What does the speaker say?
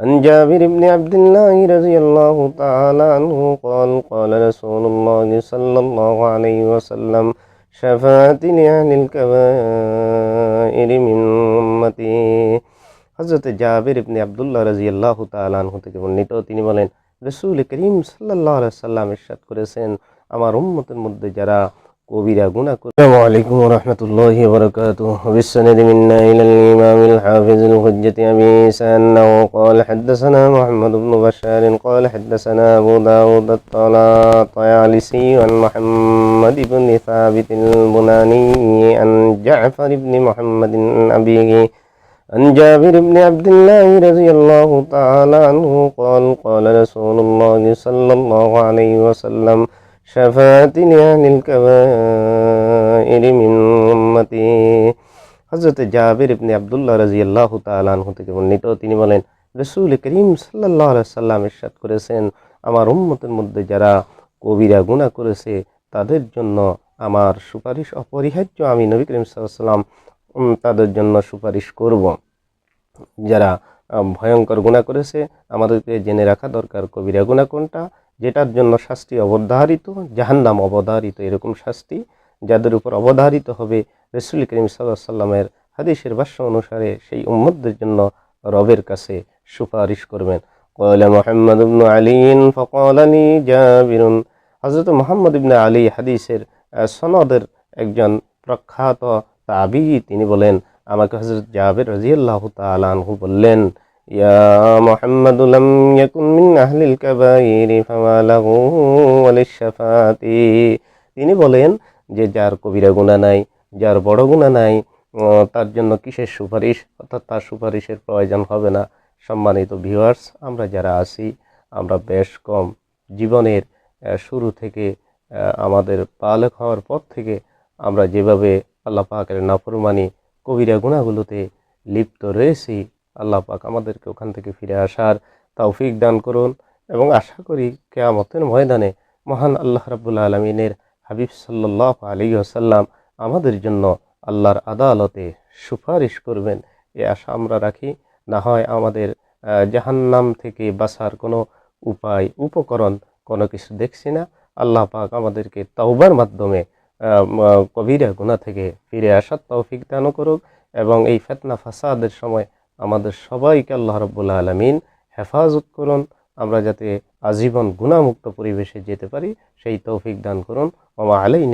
عن جابر بن عبد الله رضي الله تعالى عنه قال قال رسول الله صلى الله عليه وسلم شفاعة لأهل الكبائر من أمتي হজরত জাবির ইবনে আবদুল্লাহ রাজিয়াল্লাহ তালানহু থেকে বর্ণিত তিনি বলেন রসুল করিম সাল্লাহ সাল্লাম ইরশাদ করেছেন আমার উম্মতের মধ্যে যারা কবিরা গুণা করে আসসালামু আলাইকুম রহমতুল্লাহ বরকাতুহ بالسند منا إلى الإمام الحافظ الحجة أبي عيسى أنه قال حدثنا محمد بن بشار قال حدثنا أبو داود الطيالسي عن محمد بن ثابت البناني عن جعفر بن محمد عن أبيه عن جابر بن عبد الله رضي الله تعالى عنه قال قال رسول الله صلى الله عليه وسلم শাফাতিনি জাবির ইবনে আব্দুল্লাহ রাদিয়াল্লাহু থেকে বর্ণিত, তিনি বলেন, রসুল করিম সাল্লাল্লাহু সাল্লাম ইরশাদ করেছেন, আমার উম্মতের মধ্যে যারা কবিরা গুনা করেছে, তাদের জন্য আমার সুপারিশ অপরিহার্য। আমি নবী করিম সাল্লাম তাদের জন্য সুপারিশ করব। যারা ভয়ঙ্কর গুণা করেছে, আমাদেরকে জেনে রাখা দরকার কবিরা গুণা কোনটা যেটার জন্য শাস্তি অবধারিত, জাহান্নাম অবধারিত, এরকম শাস্তি যাদের উপর অবধারিত হবে রসুল করিম সাল্লাহ সাল্লামের হাদিসের ভাষ্য অনুসারে সেই উম্মদের জন্য রবের কাছে সুপারিশ করবেন। কয়লা মোহাম্মদ ইবনু আলীন ফকলানি জাবিরুন। হজরত মোহাম্মদ ইবন আলী হাদিসের সনদের একজন প্রখ্যাত তাবি তিনি বলেন, আমাকে হজরত জাবের রাজিয়াল্লাহ তালাহু বললেন ইয়া মুহাম্মাদু লাম ইয়াকুন মিন আহলিল কাবাইরি ফামা লাহু ওয়ালিশ-শাফাআতি তিনি বলেন যে যার কবিরা গুনাহ নাই, যার বড় গুনাহ নাই তার জন্য কিসের সুপারিশ? অর্থাৎ তার সুপারিশের প্রয়োজন হবে না। সম্মানিত ভিউয়ার্স আমরা যারা আছি, আমরা বেশ কম জীবনের শুরু থেকে আমাদের পালক হওয়ার পর থেকে আমরা যেভাবে আল্লাহ পাকের নাফরমানি কবিরা গুণাগুলোতে লিপ্ত রয়েছি আল্লাহ পাক আমাদেরকে ওখান থেকে ফিরে আসার তৌফিক দান করুন এবং আশা করি কেয়ামতের ময়দানে মহান আল্লাহ রাবুল্লা আলমিনের হাবিব সাল্লাহ আলী আসাল্লাম আমাদের জন্য আল্লাহর আদালতে সুপারিশ করবেন। এ আশা আমরা রাখি। না হয় আমাদের জাহান্নাম থেকে বাঁচার কোনো উপায়, উপকরণ কোনো কিছু দেখছি না। আল্লাহ পাক আমাদেরকে তওবার মাধ্যমে কবিরা গুণা থেকে ফিরে আসার তৌফিক দান করুক এবং এই ফেতনা, ফাসাদের সময় আমাদের সবাইকে আল্লাহ রব্বুল্লা আলমিন হেফাজত করুন। আমরা যাতে আজীবন গুণামুক্ত পরিবেশে যেতে পারি, সেই তৌফিক দান করুন। মামা আলাইন